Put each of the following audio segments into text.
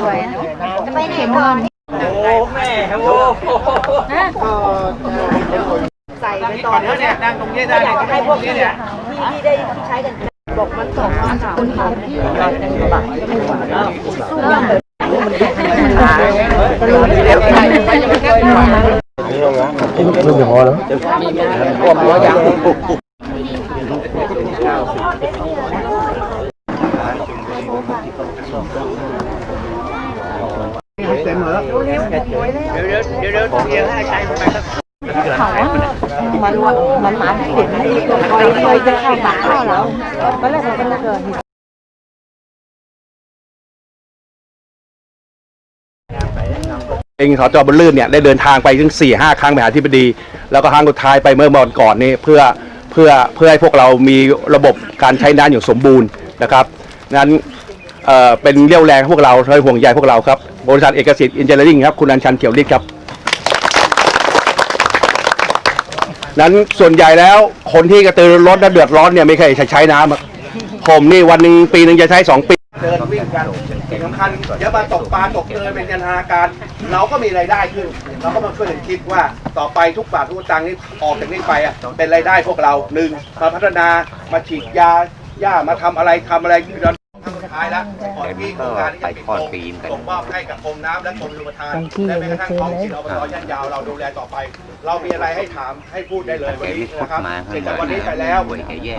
ด้วยจะไปไหนก่อน โอ้แม่โอ้ใส่ไปต่ออนเถอะเนี่ยนั่งตรงนี้ได้เนี่ยให้พวกนี้เนี่ยที่ที่ได้ใช้กันบอกมันสองวันสามวันที่เราจะมีบัตรสู้ยังเลยก็รู้เร็ว เดี๋ยวเดี๋ยวเดี๋ยวเดี๋ยวเดี๋ยวให้ใช้ไปครับมันมันหมาที่เด็กไม่เคยเคยจะเข้าหมาเข้าแล้วก็เลยมันก็เกิดเองสจบนลื่นเนี่ยได้เดินทางไปถึง4ี่ห้าครั้งไปหาที่บดี แล้วก็ครั้งสุดท้ายไปเมื่อวันก่อนนี่เพื่อเพื่อเพื่อให้พวกเรามีระบบการใช้น้ำอย่างสมบูรณ์นะครับนั้น เอ่อเป็นเรี่ยวแรงพวกเราเลยห่วงใยพวกเราครับบริษัทเอกสิทธิ์อินเจเนียริ่งครับคุณอัญชันเขียวฤทธิ์ครับ นั้นส่วนใหญ่แล้วคนที่กระตือรือร้นและเดือดร้อนเนี่ยไม่เคยใช้น้ำอะผมนี่วันหนึ่งปีหนึ่งจะใช้สองปี เดินวิ่งกันสิ่งสำคัญเดี๋ยวมาตกปลาตกเรือเป็นยันทนาการ เราก็มีรายได้ขึ้น เราก็มาช่วยกันคิดว่าต่อไปทุกบาททุกสตังค์นี่ออกจากนี้ไปอะเป็นรายได้พวกเราหนึ่งมาพัฒนามาฉีดยาหญ้ามาทำอะไรทำอะไร ที่เราสุดท้ายแล้วก่อนที่โครงการนี้จะปิดลงส่งมอบให้กับกรมน้ำและกรมชลประทานและแม้กระทั่งท้องถิ่นอบตยันยาวเราดูแลต่อไป เรามีอะไรให้ถามให้พูดได้เลยวันนี้นะครับเสร็จจากวันนี้ไปแล้ว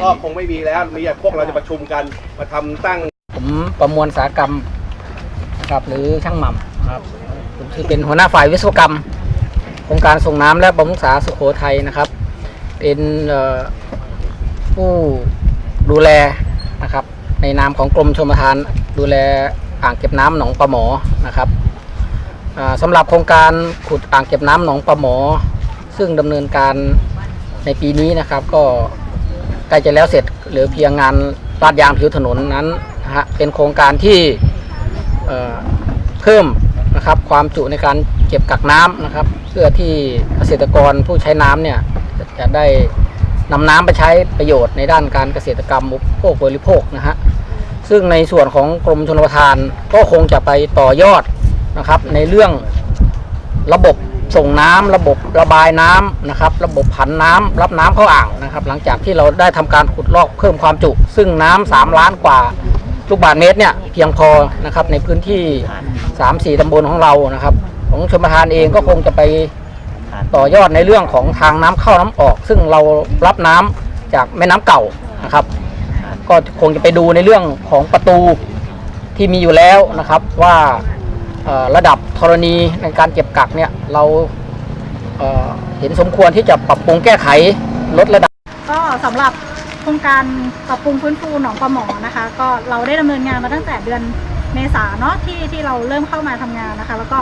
ก็คงไม่มีแล้วมีแต่พวกเราจะประชุมกันมาทำตั้ง ผมประมวลสาหกรรมนะครับหรือช่างหม่ำครับผมคือเป็นหัวหน้าฝ่ายวิศวกรรมโครงการส่งน้ำและบำรุงรักษาสุโขทัยนะครับ เป็นเอ่อผู้ดูแลนะครับในนามของกรมชลประทานดูแลอ่างเก็บน้ำหนองปลาหมอนะครับอ่าสำหรับโครงการขุดอ่างเก็บน้ำหนองปลาหมอ ซึ่งดำเนินการในปีนี้นะครับ ก็ใกล้จะแล้วเสร็จเหลือเพียงงานลาดยางผิวถนนนั้นนะฮะเป็นโครงการที่เพิ่มนะครับความจุในการเก็บกักน้ำนะครับ เพื่อที่เกษตรกรผู้ใช้น้ำเนี่ยจะจะได้นำน้ำไปใช้ประโยชน์ในด้านการเกษตรกรรมอุปโภคบริโภคนะฮะ ซึ่งในส่วนของกรมชลประทานก็คงจะไปต่อยอดนะครับ ในเรื่องระบบส่งน้ำระบบระบายน้ำนะครับ ระบบผันน้ำรับน้ำเข้าอ่างนะครับ หลังจากที่เราได้ทำการขุดลอกเพิ่มความจุ ซึ่งน้ำสามล้านกว่าลูกบาศก์เมตรเนี่ยเพียงพอนะครับในพื้นที่ 3-4ตำบลของเรานะครับ ของชมประทานเองก็คงจะไปต่อยอดในเรื่องของทางน้ำเข้าน้ำออก ซึ่งเรารับน้ำจากแม่น้ำเก่านะครับ ก็คงจะไปดูในเรื่องของประตูที่มีอยู่แล้วนะครับว่าระดับธรณีในการเก็บกักเนี่ยเราเเห็นสมควรที่จะปรับปรุงแก้ไขลดระดับ ก็สำหรับโครงการปรับปรุงฟื้นฟูหนองปลาหมอนะคะ ก็เราได้ดำเนินงานมาตั้งแต่เดือนเมษาเนาะที่ที่เราเริ่มเข้ามาทำงานนะคะ แล้วก็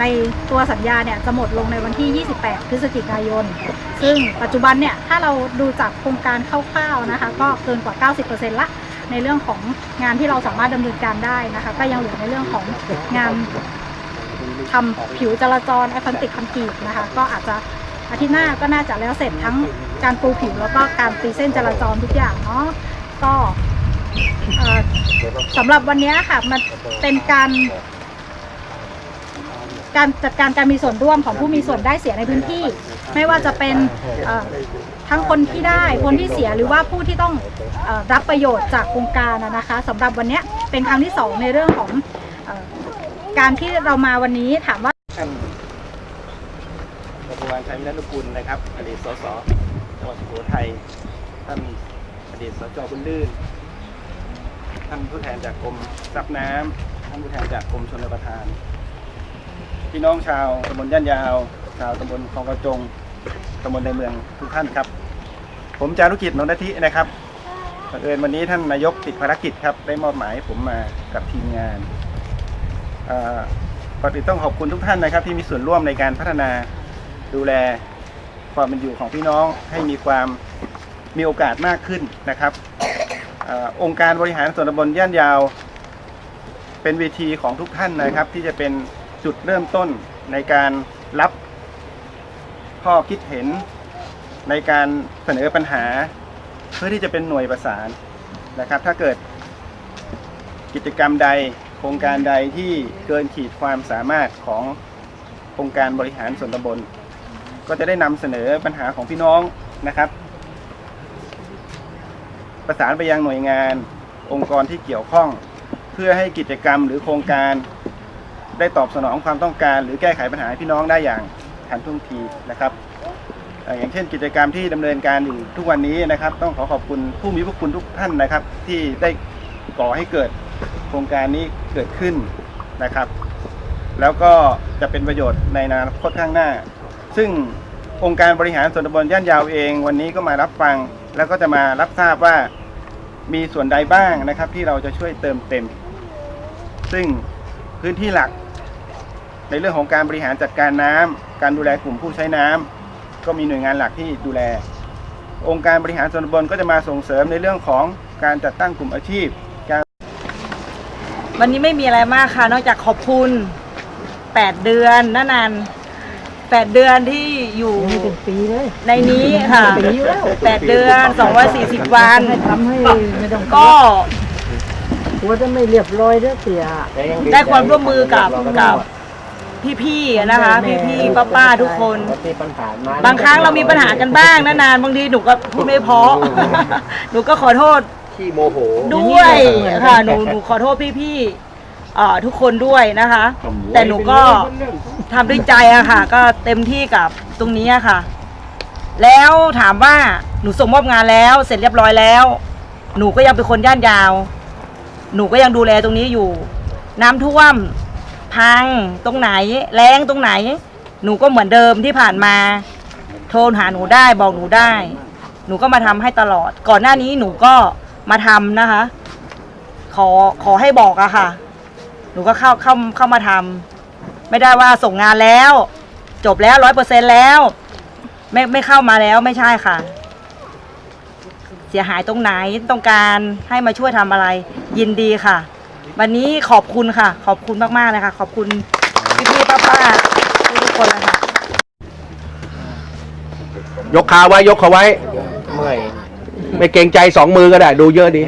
ในตัวสัญญาเนี่ยจะหมดลงในวันที่ 28 พฤศจิกายน ซึ่งปัจจุบันเนี่ยถ้าเราดูจากโครงการคร่าวๆนะคะ ก็เกินกว่า 90%ละในเรื่องของงานที่เราสามารถดำเนินการได้นะคะ ก็ยังเหลือในเรื่องของงานทำผิวจราจรแอฟนติกคอนกรีตนะคะ ก็อาจจะอาทิตย์หน้าก็น่าจะแล้วเสร็จทั้งการปูผิวแล้วก็การตีเส้นจราจรทุกอย่างเนาะก็สำหรับวันนี้ค่ะมันเป็นการ การจัดการการมีส่วนร่วมของผู้มีส่วนได้เสียในพื้นที่ ไม่ว่าจะเป็นเอ่อทั้งคนที่ได้คนที่เสียหรือว่าผู้ที่ต้องเออรับประโยชน์จากโครงการนะนะคะสำหรับวันนี้เป็นครั้งที่สองในเรื่องของเออการที่เรามาวันนี้ถามว่า ท่านรัฐบาลชัยวินัทกุลนะครับอดีตสสจังหวัดสุโขทัยท่านอดีตสจบุญลื่นท่านผู้แทนจากกรมทรัพย์น้ำท่านผู้แทนจากกรมชลประทาน พี่น้องชาวตำบลย่านยาว ชาวตำบลคลองกระจงตำบลในเมืองทุกท่านครับ ผมจารุกิจนนทินะครับบังเอิญวันนี้ท่านนายกติดภารกิจครับ ได้มอบหมายให้ผมมากับทีมงานเอ่อก่อนอื่นต้องขอบคุณทุกท่านนะครับ ที่มีส่วนร่วมในการพัฒนาดูแลความเป็นอยู่ของพี่น้องให้มีความมีโอกาสมากขึ้นนะครับออองค์การบริหารส่วนตำบลย่านยาว เป็นเวทีของทุกท่านนะครับ ที่จะเป็น จุดเริ่มต้นในการรับข้อคิดเห็นในการเสนอปัญหา เพื่อที่จะเป็นหน่วยประสานนะครับ ถ้าเกิดกิจกรรมใดโครงการใดที่เกินขีดความสามารถขององค์การบริหารส่วนตำบล ก็จะได้นำเสนอปัญหาของพี่น้องนะครับ ประสานไปยังหน่วยงานองค์กรที่เกี่ยวข้อง เพื่อให้กิจกรรมหรือโครงการ ได้ตอบสนองความต้องการ หรือแก้ไขปัญหาพี่น้องได้อย่างทันท่วงทีนะครับ อย่างเช่นกิจกรรมที่ดำเนินการอยู่ทุกวันนี้นะครับ ต้องขอขอบคุณผู้มีพระคุณทุกท่านนะครับ ที่ได้ก่อให้เกิดโครงการนี้เกิดขึ้นนะครับ แล้วก็จะเป็นประโยชน์ในอนาคตข้างหน้า ซึ่งองค์การบริหารส่วนตำบลย่านยาวเอง วันนี้ก็มารับฟัง แล้วก็จะมารับทราบว่ามีส่วนใดบ้างนะครับ ที่เราจะช่วยเติมเต็ม ซึ่งพื้นที่หลัก ในเรื่องของการบริหารจัดการน้ำการดูแลกลุ่มผู้ใช้น้ำก็มีหน่วยงานหลักที่ดูแล องค์การบริหารส่วนตำบลก็จะมาส่งเสริมในเรื่องของการจัดตั้งกลุ่มอาชีพการวันนี้ไม่มีอะไรมากค่ะ นอกจากขอบคุณ 8 เดือนนานาน8เดือนที่อยู่ในนี้ค่ะ8เดือน240วันทำให้ไม่ต้องก็หัวจะไม่เรียบร้อยเด้อเสียได้ความร่วมมือกับกับ พี่ๆนะคะ พี่ๆป้าๆทุกคนบางครั้งเรามีปัญหากันบ้างนานๆบางทีหนูก็พูดไม่เพราะ หนูก็ขอโทษที่โมโห ด้วยค่ะหนูหนูขอโทษพี่ๆเอ่อทุกคนด้วยนะคะ แต่หนูก็ทำด้วยใจอะค่ะ ก็เต็มที่กับตรงนี้อะค่ะ แล้วถามว่าหนูส่งมอบงานแล้วเสร็จเรียบร้อยแล้ว หนูก็ยังเป็นคนย่านยาว หนูก็ยังดูแลตรงนี้อยู่ น้ำท่วม พังตรงไหน แรงตรงไหน หนูก็เหมือนเดิมที่ผ่านมา โทรหาหนูได้บอกหนูได้ หนูก็มาทำให้ตลอด ก่อนหน้านี้หนูก็มาทำนะคะ ขอขอให้บอกอะค่ะ หนูก็เข้าเข้าเข้ามาทำไม่ได้ว่าส่งงานแล้ว จบแล้วร้อยเปอร์เซ็นแล้ว ไม่ไม่เข้ามาแล้วไม่ใช่ค่ะ เสียหายตรงไหนต้องการให้มาช่วยทำอะไร ยินดีค่ะ วันนี้ขอบคุณค่ะ ขอบคุณมากๆเลยค่ะ ขอบคุณพี่ๆป้าๆทุกๆคนเลยค่ะ ยกขาไว้ยกเขาไว้ เมื่อย ไม่เกรงใจสองมือก็ได้ ดูเยอะดี